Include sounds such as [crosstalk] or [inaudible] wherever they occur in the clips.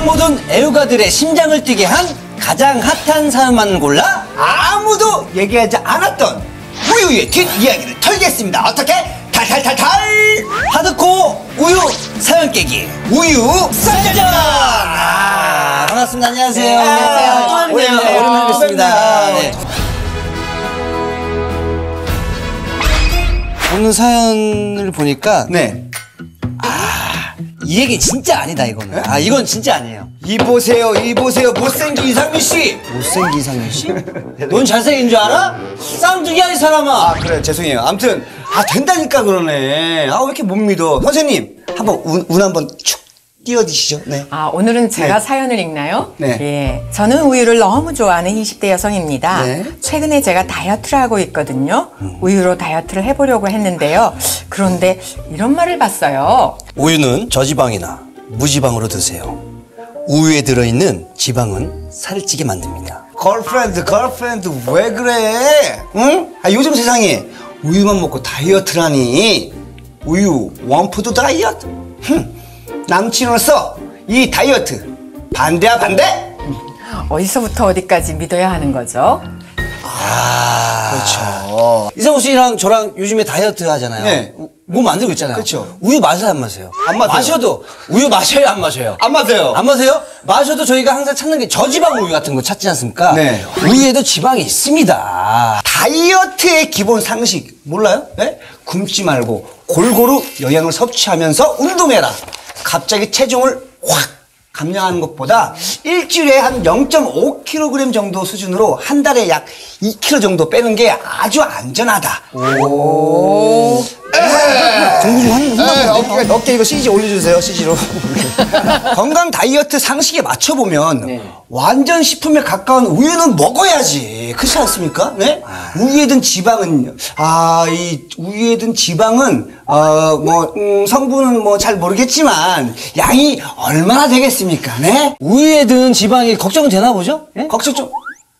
가장 모든 애호가들의 심장을 뛰게 한 가장 핫한 사연만 골라 아무도 얘기하지 않았던 우유의 뒷이야기를 털겠습니다. 어떻게? 탈탈탈탈! 하드코 우유 사연 깨기 우유 쌀장! 아, 반갑습니다. 안녕하세요. 네, 안녕하세요. 또 뵙네요. 오랜만에 오랜만에 뵙습니다. 뵙네요. 네. 오늘 사연을 보니까 네. 이 얘기 진짜 아니다 이거는. 아 이건 진짜 아니에요. 이 보세요, 이 보세요. 못생긴 이상민 씨! 못생긴 이상현 씨? 넌 잘생긴 줄 알아? 쌍둥이야 이 사람아. 아, 그래, 죄송해요. 아무튼, 아, 된다니까 그러네. 아, 왜 이렇게 못 믿어. 선생님, 한번 운, 운 한번 축 띄워주시죠. 네. 아, 오늘은 제가 네. 사연을 읽나요? 네. 예. 저는 우유를 너무 좋아하는 20대 여성입니다. 네. 최근에 제가 다이어트를 하고 있거든요. 우유로 다이어트를 해보려고 했는데요. 그런데 이런 말을 봤어요. 우유는 저지방이나 무지방으로 드세요. 우유에 들어있는 지방은 살을 찌게 만듭니다. 걸프렌드, 걸프렌드, 왜 그래? 응? 아, 요즘 세상에 우유만 먹고 다이어트라니. 우유, 원푸드 다이어트? 흠. 남친으로서 이 다이어트 반대야, 반대? 어디서부터 어디까지 믿어야 하는 거죠? 아, 그렇죠. 이성우 씨랑 저랑 요즘에 다이어트 하잖아요. 네. 우- 뭐 만들고 있잖아요. 그쵸. 우유 마셔요, 안 마셔요? 안 마셔요. 마셔도 우유 마셔요, 안 마셔요? 안 맞아요. 안 마세요? 마셔도 저희가 항상 찾는 게 저지방 우유 같은 거 찾지 않습니까? 네. 우유에도 지방이 있습니다. 다이어트의 기본 상식 몰라요? 네? 굶지 말고 골고루 영양을 섭취하면서 운동해라. 갑자기 체중을 확 감량하는 것보다 일주일에 한 0.5kg 정도 수준으로 한 달에 약 2kg 정도 빼는 게 아주 안전하다. 오. 하는 네, 어깨, 어깨 이거 CG 올려주세요, CG로. [laughs] 건강 다이어트 상식에 맞춰보면 완전 식품에 가까운 우유는 먹어야지. 그렇지 않습니까? 네? 우유에 든 지방은, 아, 이 우유에 든 지방은, 어, 뭐, 음, 성분은 뭐 잘 모르겠지만 양이 얼마나 되겠습니까? 네? 우유에 든 지방이 걱정은 되나 보죠? 예? 걱정 좀.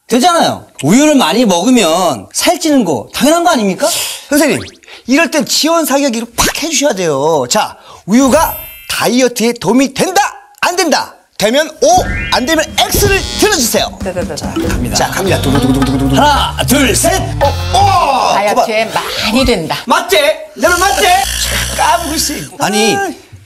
되잖아요. 우유를 많이 먹으면 살찌는 거 당연한 거 아닙니까? 선생님, 이럴 땐 지원 사격기를 팍 해주셔야 돼요. 자, 우유가 다이어트에 도움이 된다, 안 된다. 되면 O, 안 되면 X를 들어주세요. 따다다다. 갑니다. 자, 갑니다. 두구두구두구두구. 하나, 둘, 셋. 어, 어! 다이어트에 많이 된다. 맞지? 내말 맞지? 까불고 있어. 아니,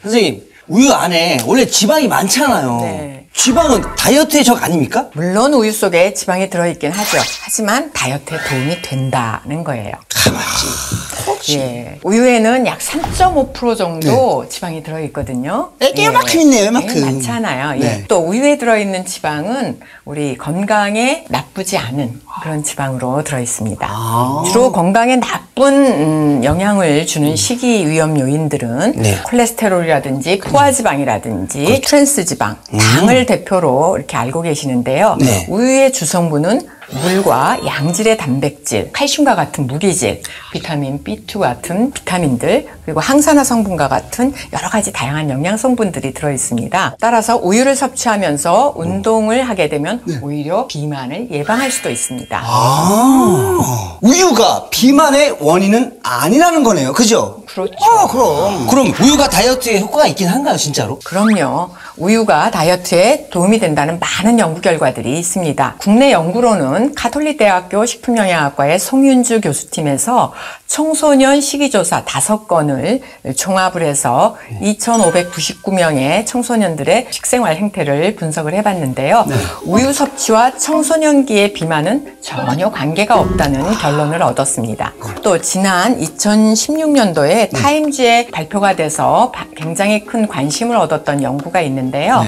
선생님, 우유 안에 원래 지방이 많잖아요. 네. 지방은 다이어트의 적 아닙니까? 물론 우유 속에 지방이 들어있긴 하죠. 하지만 다이어트에 도움이 된다는 거예요. 가만지. 예. 우유에는 약 3.5% 정도 지방이 들어있거든요. 애기 요만큼 있네요, 요만큼. 예, 많잖아요. 예. 네. 또 우유에 들어있는 지방은 우리 건강에 나쁘지 않은 그런 지방으로 들어있습니다. 아. 주로 건강에 나쁜 음, 영향을 주는 식이 위험 요인들은 네. 콜레스테롤이라든지 포화지방이라든지 트랜스지방, 당을 대표로 이렇게 알고 계시는데요. 네. 우유의 주성분은 물과 양질의 단백질, 칼슘과 같은 무기질, 비타민 B2 같은 비타민들, 그리고 항산화 성분과 같은 여러 가지 다양한 영양 성분들이 들어 있습니다. 따라서 우유를 섭취하면서 운동을 하게 되면 오히려 비만을 예방할 수도 있습니다. 아, 우유가 비만의 원인은 아니라는 거네요. 그죠? 그렇죠. 아, 그럼. 그럼 우유가 다이어트에 효과가 있긴 한가요, 진짜로? 그럼요. 우유가 다이어트에 도움이 된다는 많은 연구 결과들이 있습니다. 국내 연구로는 가톨릭 대학교 식품영양학과의 송윤주 교수팀에서 청소년 식이조사 5건을 종합을 해서 2,599명의 청소년들의 식생활 행태를 분석을 해봤는데요. 우유 섭취와 청소년기의 비만은 전혀 관계가 없다는 결론을 얻었습니다. 또 지난 2016년도에 타임즈에 발표가 돼서 바- 굉장히 큰 관심을 얻었던 연구가 있는데요.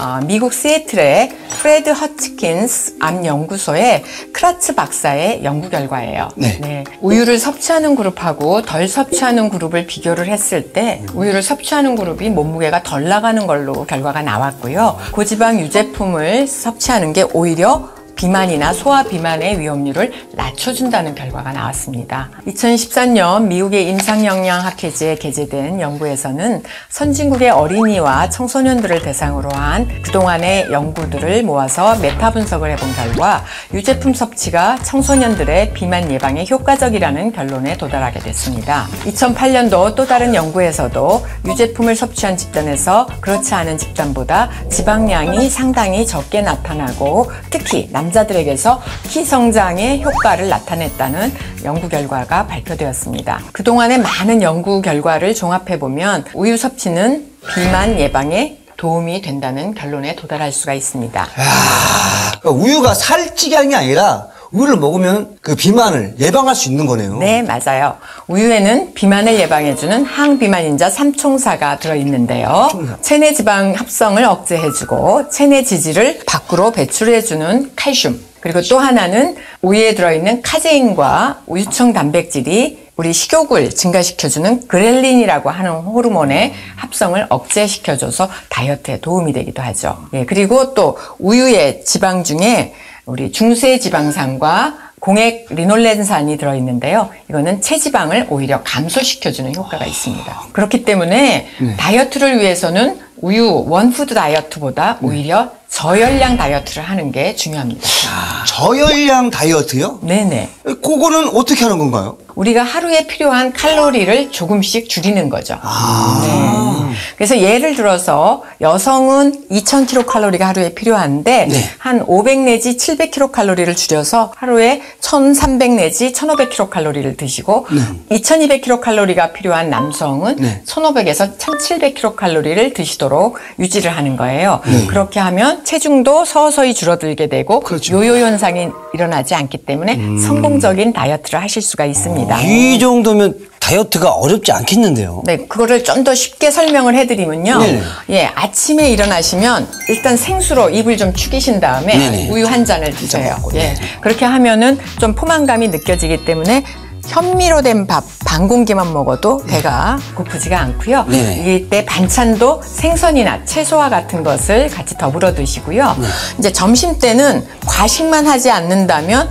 어, 미국 시애틀의 프레드 허츠킨스 암 연구소의 크라츠 박사의 연구 결과예요. 네. 우유를 섭취하는 그룹하고 덜 섭취하는 그룹을 비교를 했을 때 우유를 섭취하는 그룹이 몸무게가 덜 나가는 걸로 결과가 나왔고요. 고지방 유제품을 섭취하는 게 오히려 비만이나 소아 비만의 위험률을 낮춰준다는 결과가 나왔습니다. 2013년 미국의 임상영양학회지에 게재된 연구에서는 선진국의 어린이와 청소년들을 대상으로 한 그동안의 연구들을 모아서 메타 분석을 해본 결과 유제품 섭취가 청소년들의 비만 예방에 효과적이라는 결론에 도달하게 됐습니다. 2008년도 또 다른 연구에서도 유제품을 섭취한 집단에서 그렇지 않은 집단보다 지방량이 상당히 적게 나타나고 특히 남 자들에게서 키 성장에 효과를 나타냈다는 연구 결과가 발표되었습니다. 그동안의 많은 연구 결과를 종합해 보면 우유 섭취는 비만 예방에 도움이 된다는 결론에 도달할 수가 있습니다. 그러니까 우유가 살찌게 하는 게 아니라 우유를 먹으면 그 비만을 예방할 수 있는 거네요. 네, 맞아요. 우유에는 비만을 예방해주는 항비만인자 삼총사가 들어있는데요. 체내 지방 합성을 억제해주고 체내 지질을 밖으로 배출해주는 칼슘. 그리고 또 하나는 우유에 들어있는 카제인과 우유청 단백질이 우리 식욕을 증가시켜주는 그렐린이라고 하는 호르몬의 합성을 억제시켜줘서 다이어트에 도움이 되기도 하죠. 예, 그리고 또 우유의 지방 중에 우리 중세 지방산과 공액 리놀렌산이 들어있는데요. 이거는 체지방을 오히려 감소시켜주는 효과가 있습니다. 그렇기 때문에 다이어트를 위해서는 우유 원푸드 다이어트보다 오히려 저열량 다이어트를 하는 게 중요합니다. 저열량 다이어트요? 네네. 그거는 어떻게 하는 건가요? 우리가 하루에 필요한 칼로리를 조금씩 줄이는 거죠. 네. 그래서 예를 들어서 여성은 2000kcal가 하루에 필요한데 네. 한500 내지 700kcal를 줄여서 하루에 1300 내지 1500kcal를 드시고 2200kcal가 필요한 남성은 네. 1500에서 1700kcal를 드시도록 유지를 하는 거예요. 그렇게 하면 체중도 서서히 줄어들게 되고 그렇죠. 요요 현상이 일어나지 않기 때문에 성공적인 다이어트를 하실 수가 있습니다. 이 정도면 다이어트가 어렵지 않겠는데요. 네, 그거를 좀 더 쉽게 설명을 해드리면요. 네네. 예, 아침에 일어나시면 일단 생수로 입을 좀 축이신 다음에 네네. 우유 한 잔을 드세요. 예, 그렇게 하면은 좀 포만감이 느껴지기 때문에 현미로 된 밥 반 공기만 먹어도 배가 고프지가 않고요. 네네. 이때 반찬도 생선이나 채소와 같은 것을 같이 더불어 드시고요. 이제 점심 때는 과식만 하지 않는다면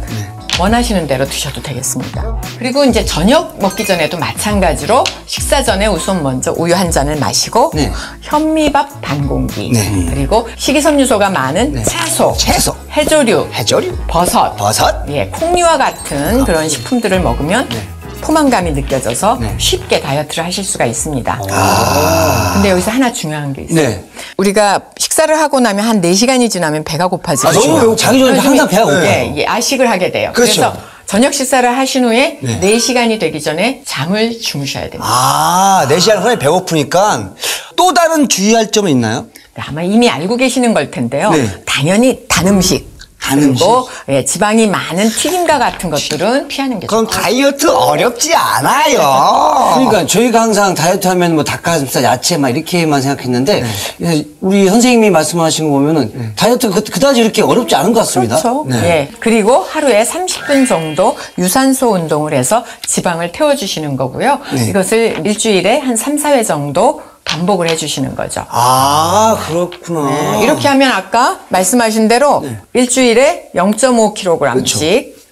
원하시는 대로 드셔도 되겠습니다. 그리고 이제 저녁 먹기 전에도 마찬가지로 식사 전에 우선 먼저 우유 한 잔을 마시고 네. 현미밥 반 공기 네. 그리고 식이섬유소가 많은 채소, 채소. 해조류, 해조류, 버섯, 버섯. 예, 콩류와 같은 그런 식품들을 먹으면 네. 포만감이 느껴져서 쉽게 다이어트를 하실 수가 있습니다. 아. 근데 여기서 하나 중요한 게 있어요. 네. 우리가 식사를 하고 나면 한 4시간이 지나면 배가 고파지죠. 아, 너무 배고파요. 자기 전에 항상 배가 고파요. 예, 예, 아식을 하게 돼요. 그렇죠. 래서 저녁 식사를 하신 후에 네. 4시간이 되기 전에 잠을 주무셔야 됩니다. 아, 4시간 후에 배고프니까 또 다른 주의할 점은 있나요? 아마 이미 알고 계시는 걸 텐데요. 네. 당연히 단 음식. 단 그리고 예, 지방이 많은 튀김과 같은 것들은 피하는 게 그럼. 다이어트 어렵지 않아요. 그러니까 저희가 항상 다이어트 하면 뭐 닭가슴살, 야채 막 이렇게만 생각했는데 예, 우리 선생님이 말씀하신 거 보면은 다이어트 그, 그다지 이렇게 어렵지 않은 것 같습니다. 그렇죠. 네. 예. 그리고 하루에 30분 정도 유산소 운동을 해서 지방을 태워주시는 거고요. 네. 이것을 일주일에 한 3, 4회 정도 반복을 해주시는 거죠. 아, 그렇구나. 네, 이렇게 하면 아까 말씀하신 대로 일주일에 0.5kg씩 그렇죠.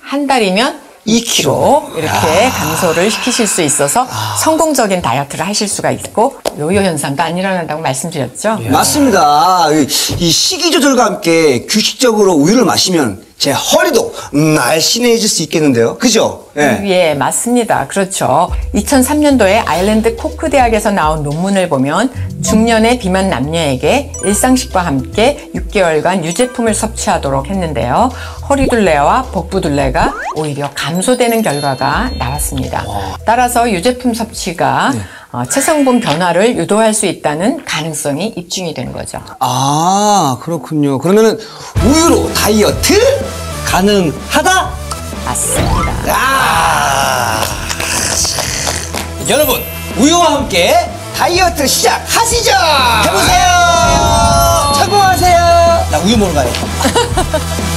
한 달이면 2kg 이렇게 감소를 시키실 수 있어서 성공적인 다이어트를 하실 수가 있고 요요 현상도 안 일어난다고 말씀드렸죠. 맞습니다. 이, 이 식이 조절과 함께 규칙적으로 우유를 마시면 제 허리도 날씬해질 수 있겠는데요. 그죠? 예. 예, 맞습니다. 그렇죠. 2003년도에 아일랜드 코크 대학에서 나온 논문을 보면 중년의 비만 남녀에게 일상식과 함께 6개월간 유제품을 섭취하도록 했는데요. 허리둘레와 복부둘레가 오히려 감소되는 결과가 나왔습니다. 따라서 유제품 섭취가 어, 체성분 변화를 유도할 수 있다는 가능성이 입증이 된 거죠. 아, 그렇군요. 그러면은 우유로 다이어트 가능하다? 맞습니다. 아, 여러분, 우유와 함께 다이어트 시작하시죠. 해보세요! 성공하세요. 나 우유 먹으러 가요. [laughs]